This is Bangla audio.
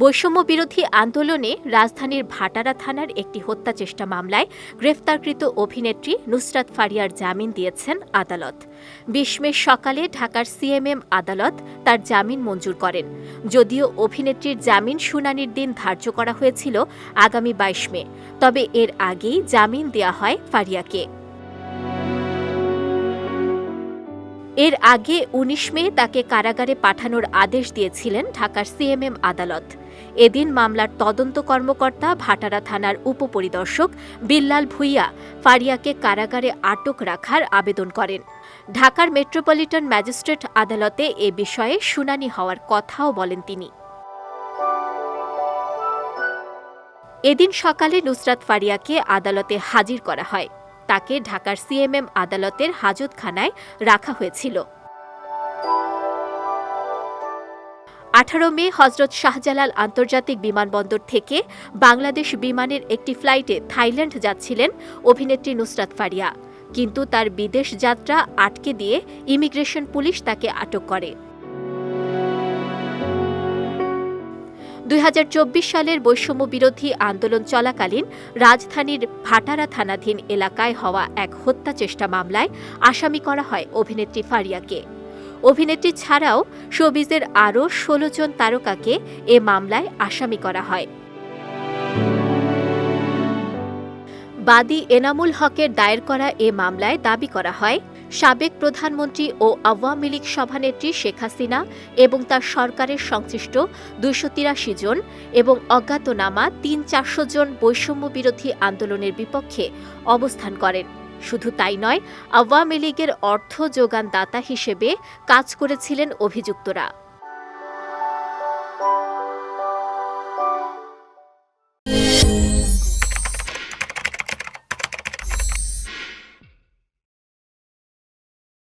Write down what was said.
বৈষম্য বিরোধী আন্দোলনে রাজধানীর ভাটারা থানার একটি হত্যা চেষ্টা মামলায় গ্রেফতারকৃত অভিনেত্রী নুসরাত ফারিয়ার জামিন দিয়েছেন আদালত। বিশ মে সকালে ঢাকার সিএমএম আদালত তার জামিন মঞ্জুর করেন। যদিও অভিনেত্রীর জামিন শুনানির দিন ধার্য করা হয়েছিল আগামী বাইশ মে, তবে এর আগেই জামিন দেওয়া হয় ফারিয়াকে। এর আগে ১৯ মে তাকে কারাগারে পাঠানোর আদেশ দিয়েছিলেন ঢাকার সিএমএম আদালত। এদিন মামলার তদন্ত কর্মকর্তা ভাটারা থানার উপপরিদর্শক বিল্লাল ভুইয়া ফারিয়াকে কারাগারে আটক রাখার আবেদন করেন। ঢাকার মেট্রোপলিটন ম্যাজিস্ট্রেট আদালতে এ বিষয়ে শুনানি হওয়ার কথাও বলেন তিনি। এদিন সকালে নুসরাত ফারিয়াকে আদালতে হাজির করা হয়। তাকে ঢাকার সিএমএম আদালতের হাজতখানায় রাখা হয়েছিল। আঠারো মে হজরত শাহজালাল আন্তর্জাতিক বিমানবন্দর থেকে বাংলাদেশ বিমানের একটি ফ্লাইটে থাইল্যান্ড যাচ্ছিলেন অভিনেত্রী নুসরাত ফারিয়া। কিন্তু তার বিদেশ যাত্রা আটকে দিয়ে ইমিগ্রেশন পুলিশ তাকে আটক করে। দুই হাজার চব্বিশ সালের বৈষম্য বিরোধী আন্দোলন চলাকালীন রাজধানীর ভাটারা থানাধীন এলাকায় হওয়া এক হত্যা চেষ্টা মামলায় আসামি করা হয় অভিনেত্রী ফারিয়াকে। অভিনেত্রী ছাড়াও শোবিজের আরও ষোলো জন তারকাকে এ মামলায় আসামি করা হয়। বাদী এনামুল হকের দায়ের করা এ মামলায় দাবি করা হয় সাবেক প্রধানমন্ত্রী ও আওয়ামী লীগ সভানেত্রী শেখ হাসিনা এবং তার সরকারের সংশ্লিষ্ট দুইশো তিরাশি জন এবং অজ্ঞাতনামা তিন চারশো জন বৈষম্য বিরোধী আন্দোলনের বিপক্ষে অবস্থান করেন। শুধু তাই নয়, আওয়ামী লীগের অর্থ যোগানদাতা হিসেবে কাজ করেছিলেন অভিযুক্তরা।